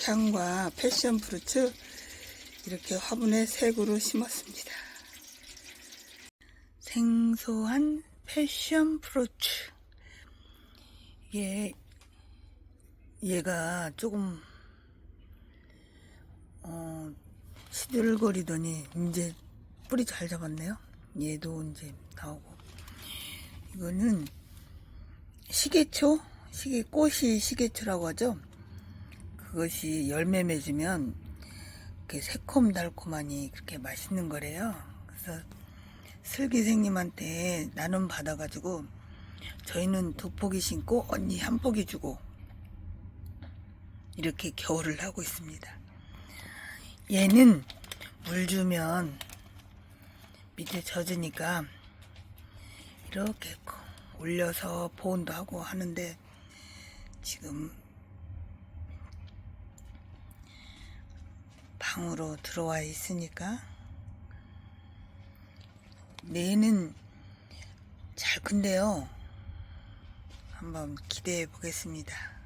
백향과 패션 프루츠 이렇게 화분에 세 그루 심었습니다. 생소한 패션 프루츠. 이게 얘가 조금 어, 시들거리더니 이제 뿌리 잘 잡았네요. 얘도 이제 나오고 이거는 시계초 시계 꽃이 시계초라고 하죠. 그것이 열매 맺으면 이렇게 새콤달콤하니 그렇게 맛있는 거래요. 그래서 슬기생님한테 나눔 받아가지고 저희는 두 포기 심고 언니 한 포기 주고 이렇게 겨울을 하고 있습니다. 얘는 물 주면 밑에 젖으니까 이렇게 올려서 보온도 하고 하는데 지금 방으로 들어와 있으니까 내는 잘 큰데요. 한번 기대해 보겠습니다.